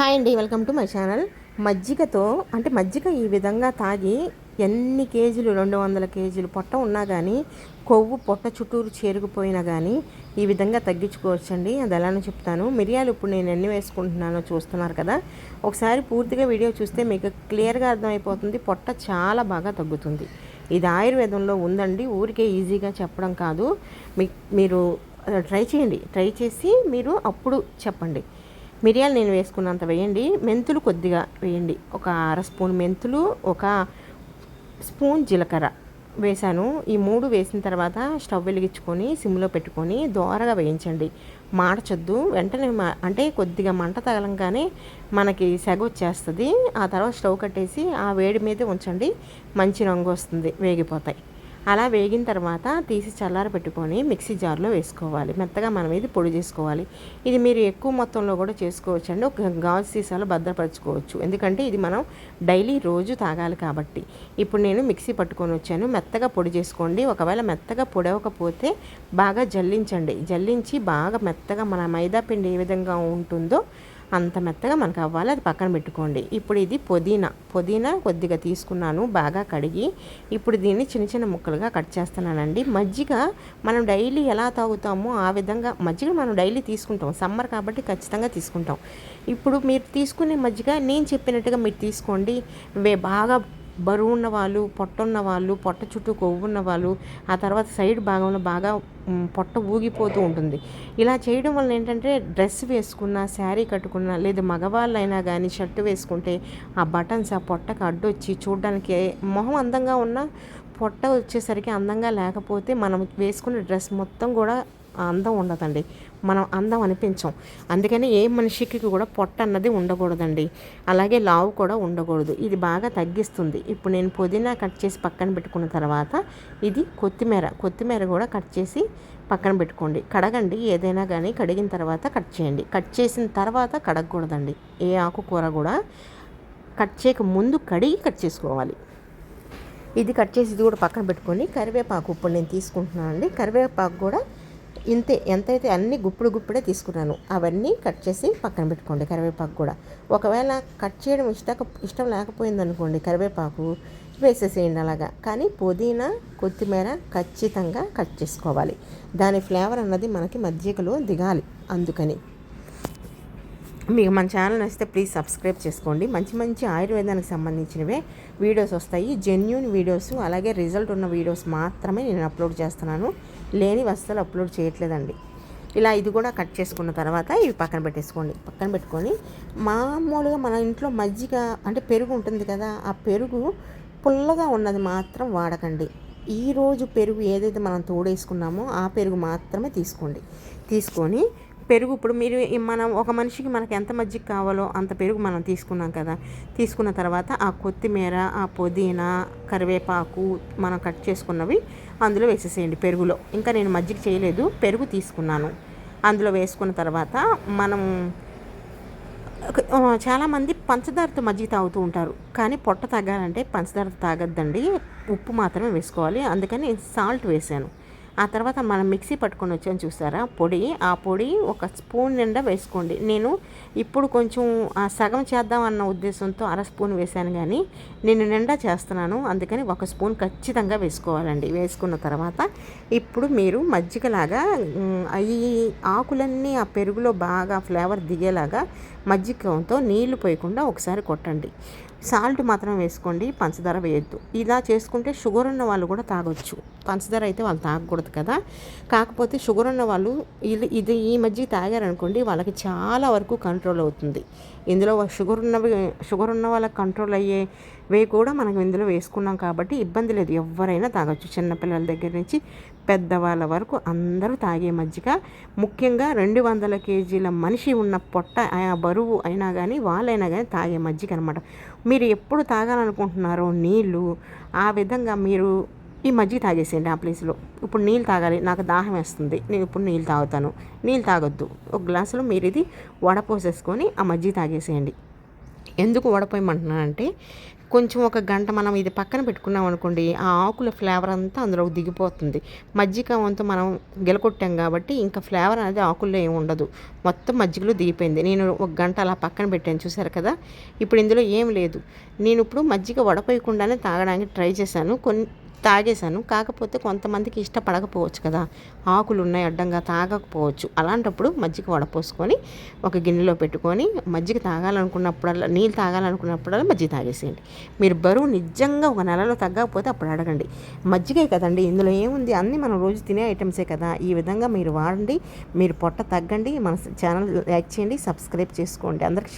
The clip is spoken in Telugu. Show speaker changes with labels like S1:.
S1: హాయ్ అండి వెల్కమ్ టు మై ఛానల్. మజ్జిగతో అంటే మజ్జిగ ఈ విధంగా తాగి ఎన్ని కేజీలు రెండు వందల కేజీలు పొట్ట ఉన్నా కానీ కొవ్వు పొట్ట చుట్టూరు చేరుకుపోయినా కానీ ఈ విధంగా తగ్గించుకోవచ్చండి. అది ఎలానో చెప్తాను. మిరియాలు ఇప్పుడు నేను ఎన్ని వేసుకుంటున్నానో చూస్తున్నారు కదా. ఒకసారి పూర్తిగా వీడియో చూస్తే మీకు క్లియర్గా అర్థమైపోతుంది. పొట్ట చాలా బాగా తగ్గుతుంది. ఇది ఆయుర్వేదంలో ఉందండి. ఊరికే ఈజీగా చెప్పడం కాదు. మీ మీరు ట్రై చేయండి. ట్రై చేసి మీరు అప్పుడు చెప్పండి. మిరియాలు నేను వేసుకున్నంత వేయండి. మెంతులు కొద్దిగా వేయండి. ఒక అర స్పూన్ మెంతులు ఒక స్పూన్ జీలకర్ర వేసాను ఈ మూడు వేసిన తర్వాత స్టవ్ వెలిగించుకొని సిమ్లో పెట్టుకొని దోరగా వేయించండి. మాడచొద్దు. వెంటనే మా అంటే కొద్దిగా మంట తగలంగానే మనకి సెగ వచ్చేస్తుంది. ఆ తర్వాత స్టవ్ కట్టేసి ఆ వేడి మీదే ఉంచండి. మంచి రంగు వస్తుంది. వేగిపోతాయి. అలా వేగిన తర్వాత తీసి చల్లార పెట్టుకొని మిక్సీ జార్లో వేసుకోవాలి. మెత్తగా మనం ఇది పొడి చేసుకోవాలి. ఇది మీరు ఎక్కువ మొత్తంలో కూడా చేసుకోవచ్చు అండి ఒక గాజు సీసాలో భద్రపరచుకోవచ్చు. ఎందుకంటే ఇది మనం డైలీ రోజు తాగాలి కాబట్టి. ఇప్పుడు నేను మిక్సీ పట్టుకొని వచ్చాను. మెత్తగా పొడి చేసుకోండి. ఒకవేళ మెత్తగా పొడవకపోతే బాగా జల్లించండి. జల్లించి బాగా మెత్తగా మన మైదా పిండి ఏ విధంగా ఉంటుందో అంత మెత్తగా మనకు అవ్వాలి అది పక్కన పెట్టుకోండి. ఇప్పుడు ఇది పుదీనా. పుదీనా కొద్దిగా తీసుకున్నాను బాగా కడిగి ఇప్పుడు దీన్ని చిన్న చిన్న ముక్కలుగా కట్ చేస్తున్నానండి. మజ్జిగ మనం డైలీ ఎలా తాగుతామో ఆ విధంగా మజ్జిగ మనం డైలీ తీసుకుంటాం. సమ్మర్ కాబట్టి ఖచ్చితంగా తీసుకుంటాం. ఇప్పుడు మీరు తీసుకునే మజ్జిగ నేను చెప్పినట్టుగా మీరు తీసుకోండి. వే బాగా బరువు ఉన్న వాళ్ళు పొట్ట ఉన్న వాళ్ళు పొట్ట చుట్టూ కొవ్వు ఉన్న వాళ్ళు ఆ తర్వాత సైడ్ భాగంలో బాగా పొట్ట ఊగిపోతూ ఉంటుంది. ఇలా చేయడం వల్ల ఏంటంటే డ్రెస్ వేసుకున్న శారీ కట్టుకున్న లేదా మగవాళ్ళైనా కానీ షర్ట్ వేసుకుంటే ఆ బటన్స్ ఆ పొట్టకు అడ్డొచ్చి చూడడానికి మొహం అందంగా ఉన్న పొట్ట వచ్చేసరికి అందంగా లేకపోతే మనం వేసుకున్న డ్రెస్ మొత్తం కూడా అందం ఉండదండి. మనం అందం అనిపించం. అందుకని ఏ మనిషికి కూడా పొట్ట అన్నది ఉండకూడదండి. అలాగే లావు కూడా ఉండకూడదు. ఇది బాగా తగ్గిస్తుంది. ఇప్పుడు నేను పుదీనా కట్ చేసి పక్కన పెట్టుకున్న తర్వాత ఇది కొత్తిమీర. కొత్తిమీర కూడా కట్ చేసి పక్కన పెట్టుకోండి. కడగండి. ఏదైనా కానీ కడిగిన తర్వాత కట్ చేయండి. కట్ చేసిన తర్వాత కడగకూడదండి. ఏ ఆకుకూర కూడా కట్ చేయక ముందు కడిగి కట్ చేసుకోవాలి. ఇది కట్ చేసి ఇది కూడా పక్కన పెట్టుకొని కరివేపాకు ఇప్పుడు నేను తీసుకుంటున్నాను అండి. కరివేపాకు కూడా ఇంతే ఎంతైతే అన్ని గుప్పుడు గుప్పుడే తీసుకున్నాను అవన్నీ కట్ చేసి పక్కన పెట్టుకోండి కరివేపాకు కూడా. ఒకవేళ కట్ చేయడం ఇష్టక ఇష్టం లేకపోయింది అనుకోండి కరివేపాకు వేసేసేయండి అలాగా. కానీ పుదీనా కొత్తిమీర ఖచ్చితంగా కట్ చేసుకోవాలి. దాని ఫ్లేవర్ అన్నది మనకి మజ్జిగలో దిగాలి అందుకని. మీకు మన ఛానల్ నచ్చితే ప్లీజ్ సబ్స్క్రైబ్ చేసుకోండి. మంచి మంచి ఆయుర్వేదానికి సంబంధించినవే వీడియోస్ వస్తాయి. జెన్యున్ వీడియోస్ అలాగే రిజల్ట్ ఉన్న వీడియోస్ మాత్రమే నేను అప్లోడ్ చేస్తున్నాను. లేని వస్తువులు అప్లోడ్ చేయట్లేదండి. ఇలా ఇది కూడా కట్ చేసుకున్న తర్వాత ఇవి పక్కన పెట్టేసుకోండి. పక్కన పెట్టుకొని మామూలుగా మన ఇంట్లో మజ్జిగ అంటే పెరుగు ఉంటుంది కదా ఆ పెరుగు పుల్లగా ఉన్నది మాత్రం వాడకండి. ఈరోజు పెరుగు ఏదైతే మనం తోడేసుకున్నామో ఆ పెరుగు మాత్రమే తీసుకోండి. తీసుకొని పెరుగు ఇప్పుడు మీరు మనం ఒక మనిషికి మనకి ఎంత మజ్జిగ కావాలో అంత పెరుగు మనం తీసుకున్నాం కదా. తీసుకున్న తర్వాత ఆ కొత్తిమీర ఆ పుదీనా కరివేపాకు మనం కట్ చేసుకున్నవి అందులో వేసేసేయండి పెరుగులో. ఇంకా నేను మజ్జిగ చేయలేదు పెరుగు తీసుకున్నాను. అందులో వేసుకున్న తర్వాత మనం చాలామంది పంచదారతో మజ్జిగ తాగుతూ ఉంటారు. కానీ పొట్ట తగ్గాలంటే పంచదార తాగద్దండి ఉప్పు మాత్రమే వేసుకోవాలి. అందుకని సాల్ట్ వేసాను. ఆ తర్వాత మనం మిక్సీ పట్టుకొని వచ్చాం చూసారా? పొడి. ఆ పొడి ఒక స్పూన్ నిండా వేసుకోండి. నేను ఇప్పుడు కొంచెం సగం చేద్దాం అన్న ఉద్దేశంతో అర స్పూన్ వేసాను కానీ నేను నిండా చేస్తున్నాను. అందుకని ఒక స్పూన్ ఖచ్చితంగా వేసుకోవాలండి. వేసుకున్న తర్వాత ఇప్పుడు మీరు మజ్జిగలాగా ఈ ఆకులన్నీ ఆ పెరుగులో బాగా ఫ్లేవర్ దిగేలాగా మజ్జిగంతో నీళ్ళు పోయకుండా ఒకసారి కొట్టండి. సాల్ట్ మాత్రం వేసుకోండి పంచదార వేయద్దు. ఇలా చేసుకుంటే షుగర్ ఉన్న వాళ్ళు కూడా తాగొచ్చు. పంచదార అయితే వాళ్ళు తాగకూడదు కదా. కాకపోతే షుగర్ ఉన్న వాళ్ళు ఇది ఇది ఈ మధ్య తాగారనుకోండి వాళ్ళకి చాలా వరకు కంట్రోల్ అవుతుంది. ఇందులో షుగర్ ఉన్నవి షుగర్ ఉన్న వాళ్ళకి కంట్రోల్ అయ్యే ఇవి కూడా మనం ఇందులో వేసుకున్నాం కాబట్టి ఇబ్బంది లేదు. ఎవరైనా తాగొచ్చు. చిన్నపిల్లల దగ్గర నుంచి పెద్దవాళ్ళ వరకు అందరూ తాగే మజ్జిగ. ముఖ్యంగా రెండు వందల కేజీల మనిషి ఉన్న పొట్ట బరువు అయినా కానీ వాళ్ళైనా కానీ తాగే మజ్జిగ అనమాట మీరు ఎప్పుడు తాగాలనుకుంటున్నారో నీళ్ళు ఆ విధంగా మీరు ఈ మజ్జిగ తాగేసేయండి ఆ ప్లేస్లో ఇప్పుడు నీళ్ళు తాగాలి. నాకు దాహం వేస్తుంది. నేను ఇప్పుడు నీళ్ళు తాగుతాను. నీళ్ళు తాగొద్దు. ఒక గ్లాసులో మీరు ఇది వడపోసేసుకొని ఆ మజ్జిగ తాగేసేయండి. ఎందుకు వడపోయమంటున్నానంటే కొంచెం ఒక గంట మనం ఇది పక్కన పెట్టుకున్నాం అనుకోండి ఆ ఆకుల ఫ్లేవర్ అంతా అందులోకి దిగిపోతుంది. మజ్జిగ వంతు మనం గెలకొట్టాం కాబట్టి ఇంకా ఫ్లేవర్ అనేది ఆకుల్లో ఏమి ఉండదు. మొత్తం మజ్జిగలో దిగిపోయింది. నేను ఒక గంట అలా పక్కన పెట్టాను చూసారు కదా? ఇప్పుడు ఇందులో ఏం లేదు. నేను ఇప్పుడు మజ్జిగ వడపోయకుండానే తాగడానికి ట్రై చేశాను. కొన్ని తాగేశాను. కాకపోతే కొంతమందికి ఇష్టపడకపోవచ్చు కదా. ఆకులు ఉన్నాయి అడ్డంగా తాగకపోవచ్చు. అలాంటప్పుడు మజ్జిగ వడపోసుకొని ఒక గిన్నెలో పెట్టుకొని మజ్జిగ తాగాలనుకున్నప్పుడల్లా నీళ్ళు తాగాలనుకున్నప్పుడల్లా మజ్జిగ తాగేసేయండి. మీరు బరువు నిజంగా ఒక నెలలో తగ్గకపోతే అప్పుడు అడగండి. మజ్జిగే కదండి ఇందులో ఏముంది? అన్నీ మనం రోజు తినే ఐటమ్సే కదా. ఈ విధంగా మీరు వాడండి మీరు పొట్ట తగ్గండి మన ఛానల్ లైక్ చేయండి సబ్స్క్రైబ్ చేసుకోండి. అందరికి